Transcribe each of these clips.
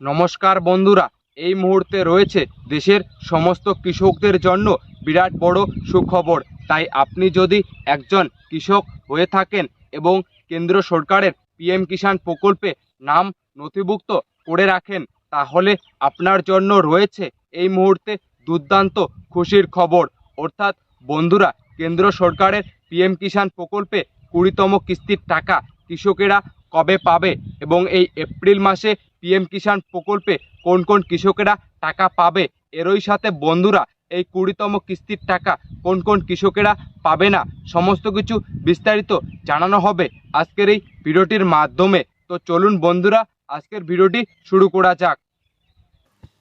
নমস্কার বন্ধুরা, এই মুহূর্তে রয়েছে দেশের সমস্ত কৃষকদের জন্য বিরাট বড় সুখবর। তাই আপনি যদি একজন কৃষক হয়ে থাকেন এবং কেন্দ্র সরকারের পিএম কিষাণ প্রকল্পে নাম নথিভুক্ত করে রাখেন, তাহলে আপনার জন্য রয়েছে এই মুহূর্তে দুর্দান্ত খুশির খবর। অর্থাৎ বন্ধুরা, কেন্দ্র সরকারের পিএম কিষাণ প্রকল্পে কুড়িতম কিস্তির টাকা কৃষকেরা কবে পাবে এবং এই এপ্রিল মাসে পিএম কিষাণ প্রকল্পে কোন কোন কৃষকেরা টাকা পাবে? এরই সাথে বন্ধুরা, এই কুড়িতম কিস্তির টাকা কোন কোন কৃষকেরা পাবে না? সমস্ত কিছু বিস্তারিত জানানো হবে আজকের এই ভিডিওটির মাধ্যমে। তো চলুন বন্ধুরা, আজকের ভিডিওটি শুরু করা যাক।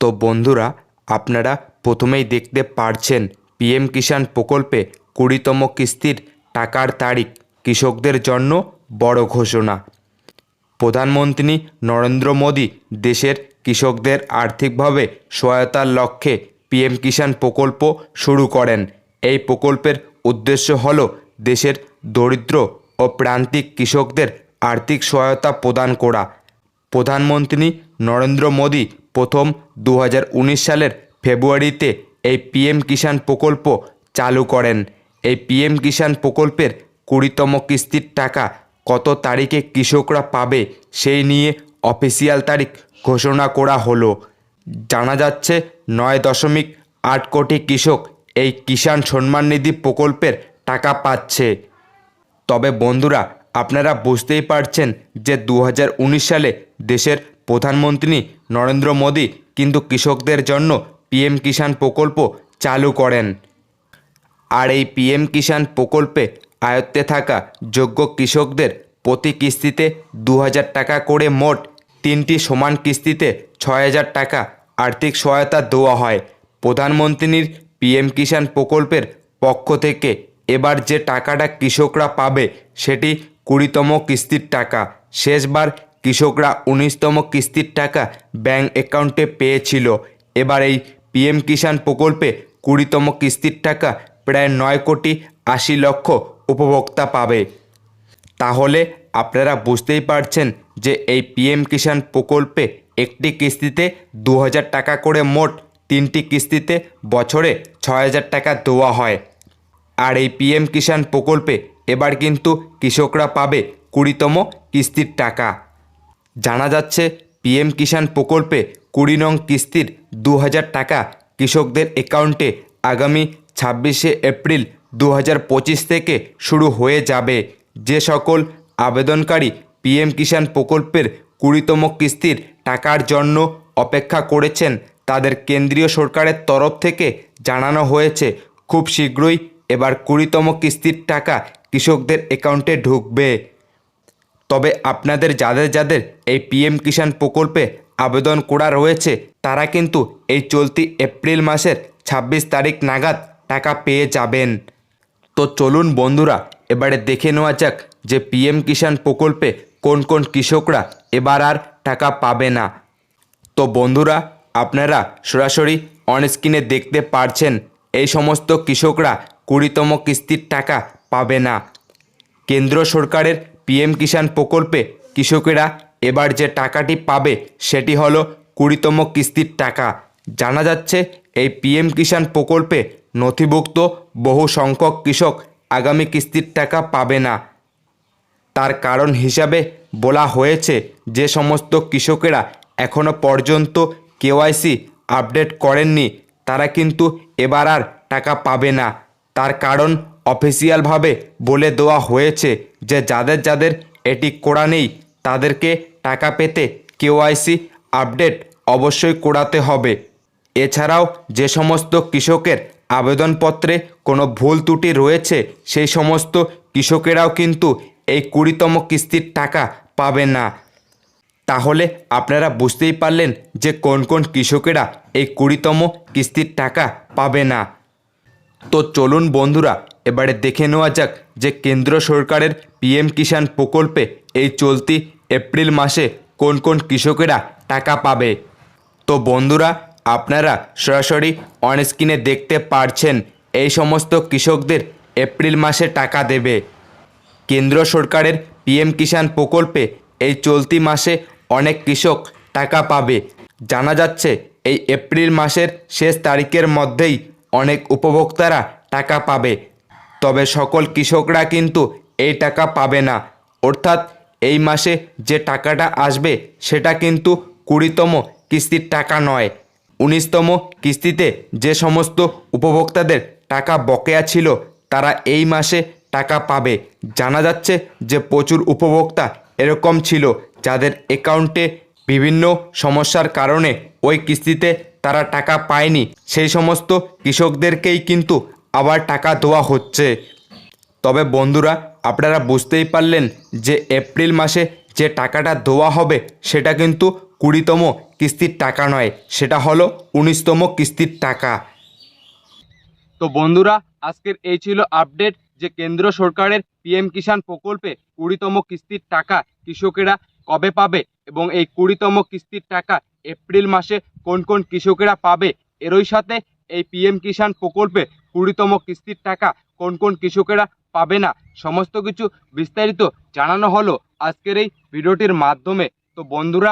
তো বন্ধুরা, আপনারা প্রথমেই দেখতে পারছেন পিএম কিষাণ প্রকল্পে কুড়িতম কিস্তির টাকার তারিখ, কৃষকদের জন্য বড় ঘোষণা। প্রধানমন্ত্রী নরেন্দ্র মোদী দেশের কৃষকদের আর্থিকভাবে সহায়তার লক্ষ্যে পিএম কিষাণ প্রকল্প শুরু করেন। এই প্রকল্পের উদ্দেশ্য হল দেশের দরিদ্র ও প্রান্তিক কৃষকদের আর্থিক সহায়তা প্রদান করা। প্রধানমন্ত্রী নরেন্দ্র মোদী প্রথম দু হাজার উনিশ সালের ফেব্রুয়ারিতে এই পিএম কিষাণ প্রকল্প চালু করেন। এই পিএম কিষাণ প্রকল্পের কুড়িতম কিস্তির টাকা কত তারিখে কৃষকরা পাবে সেই নিয়ে অফিসিয়াল তারিখ ঘোষণা করা হলো। জানা যাচ্ছে নয় দশমিক আট কোটি কৃষক এই কিষাণ সম্মান নিধি প্রকল্পের টাকা পাচ্ছে। তবে বন্ধুরা, আপনারা বুঝতেই পারছেন যে দু হাজার উনিশ সালে দেশের প্রধানমন্ত্রী নরেন্দ্র মোদী কিন্তু কৃষকদের জন্য পিএম কিষাণ প্রকল্প চালু করেন। আর এই পিএম কিষাণ প্রকল্পে আয়ত্তে থাকা যোগ্য কৃষকদের প্রতি কিস্তিতে দু হাজার টাকা করে মোট তিনটি সমান কিস্তিতে ছয় হাজার টাকা আর্থিক সহায়তা দেওয়া হয়। প্রধানমন্ত্রীর পিএম কিষাণ প্রকল্পের পক্ষ থেকে এবার যে টাকাটা কৃষকরা পাবে সেটি কুড়িতম কিস্তির টাকা। শেষবার কৃষকরা উনিশতম কিস্তির টাকা ব্যাংক অ্যাকাউন্টে পেয়েছিল। এবার এই পিএম কিষাণ প্রকল্পে কুড়িতম কিস্তির টাকা প্রায় নয় কোটি আশি লক্ষ উপভোক্তা পাবে। তাহলে আপনারা বুঝতেই পারছেন যে এই পিএম কিষাণ প্রকল্পে একটি কিস্তিতে দু হাজার টাকা করে মোট তিনটি কিস্তিতে বছরে হাজার টাকা দেওয়া হয়। আর এই পিএম কিষাণ প্রকল্পে এবার কিন্তু কৃষকরা পাবে কুড়িতম কিস্তির টাকা। জানা যাচ্ছে পিএম কিষাণ প্রকল্পে কুড়ি নং কিস্তির দু হাজার টাকা কৃষকদের অ্যাকাউন্টে আগামী ছাব্বিশে এপ্রিল দু হাজার পঁচিশ থেকে শুরু হয়ে যাবে। যে সকল আবেদনকারী পিএম কিষাণ প্রকল্পের কুড়িতম কিস্তির টাকার জন্য অপেক্ষা করেছেন, তাদের কেন্দ্রীয় সরকারের তরফ থেকে জানানো হয়েছে, খুব শীঘ্রই এবার কুড়িতম কিস্তির টাকা কৃষকদের অ্যাকাউন্টে ঢুকবে। তবে আপনাদের যাদের যাদের এই পিএম কিষাণ প্রকল্পে আবেদন করা রয়েছে, তারা কিন্তু এই চলতি এপ্রিল মাসের ২৬ তারিখ নাগাদ টাকা পেয়ে যাবেন। তো চলুন বন্ধুরা, এবারে দেখে নেওয়া যাক যে পিএম কিষাণ প্রকল্পে কোন কোন কৃষকরা এবার আর টাকা পাবে না। তো বন্ধুরা, আপনারা সরাসরি অনস্ক্রিনে দেখতে পারছেন, এই সমস্ত কৃষকরা কুড়িতম কিস্তির টাকা পাবে না। কেন্দ্র সরকারের পিএম কিষাণ প্রকল্পে কৃষকেরা এবার যে টাকাটি পাবে, সেটি হলো কুড়িতম কিস্তির টাকা। জানা যাচ্ছে, এই পিএম কিষাণ প্রকল্পে নথিভুক্ত বহু সংখ্যক কৃষক আগামী কিস্তির টাকা পাবে না। তার কারণ হিসাবে বলা হয়েছে যে সমস্ত কৃষকেরা এখনও পর্যন্ত কেওয়াইসি আপডেট করেননি, তারা কিন্তু এবার আর টাকা পাবে না। তার কারণ অফিসিয়ালভাবে বলে দেওয়া হয়েছে যে যাদের যাদের এটি করা নেই, তাদেরকে টাকা পেতে কেওয়াইসি আপডেট অবশ্যই করাতে হবে। এছাড়াও যে সমস্ত কৃষকের আবেদনপত্রে কোনো ভুল ত্রুটি রয়েছে, সেই সমস্ত কৃষকেরাও কিন্তু এই কুড়িতম কিস্তির টাকা পাবে না। তাহলে আপনারা বুঝতেই পারলেন যে কোন কোন কৃষকেরা এই কুড়িতম কিস্তির টাকা পাবে না। তো চলুন বন্ধুরা, এবারে দেখে নেওয়া যাক যে কেন্দ্র সরকারের পিএম কিষাণ প্রকল্পে এই চলতি এপ্রিল মাসে কোন কোন কৃষকেরা টাকা পাবে। তো বন্ধুরা আপনারা সরাসরি অন অনস্ক্রিনে দেখতে পারছেন, এই সমস্ত কৃষকদের এপ্রিল মাসে টাকা দেবে। কেন্দ্র সরকারের পিএম কিষাণ প্রকল্পে এই চলতি মাসে অনেক কৃষক টাকা পাবে। জানা যাচ্ছে, এই এপ্রিল মাসের শেষ তারিখের মধ্যেই অনেক উপভোক্তারা টাকা পাবে। তবে সকল কৃষকরা কিন্তু এই টাকা পাবে না। অর্থাৎ এই মাসে যে টাকাটা আসবে, সেটা কিন্তু কুড়িতম কিস্তির টাকা নয়। উনিশতম কিস্তিতে যে সমস্ত উপভোক্তাদের টাকা বকেয়া ছিল, তারা এই মাসে টাকা পাবে। জানা যাচ্ছে যে প্রচুর উপভোক্তা এরকম ছিল, যাদের অ্যাকাউন্টে বিভিন্ন সমস্যার কারণে ওই কিস্তিতে তারা টাকা পায়নি। সেই সমস্ত কৃষকদেরকেই কিন্তু আবার টাকা দেওয়া হচ্ছে। তবে বন্ধুরা, আপনারা বুঝতেই পারলেন যে এপ্রিল মাসে যে টাকাটা দেওয়া হবে, সেটা কিন্তু কুড়িতম কিস্তির টাকা নয়, সেটা হলো উনিশতম কিস্তির টাকা। তো বন্ধুরা, আজকের এই ছিল আপডেট যে কেন্দ্র সরকারের পিএম কিষাণ প্রকল্পে কুড়িতম কিস্তির টাকা কৃষকেরা কবে পাবে এবং এই কুড়িতম কিস্তির টাকা এপ্রিল মাসে কোন কোন কৃষকেরা পাবে, এরই সাথে এই পিএম কিষাণ প্রকল্পে কুড়িতম কিস্তির টাকা কোন কোন কৃষকেরা পাবে না, সমস্ত কিছু বিস্তারিত জানানো হলো আজকের এই ভিডিওটির মাধ্যমে। তো বন্ধুরা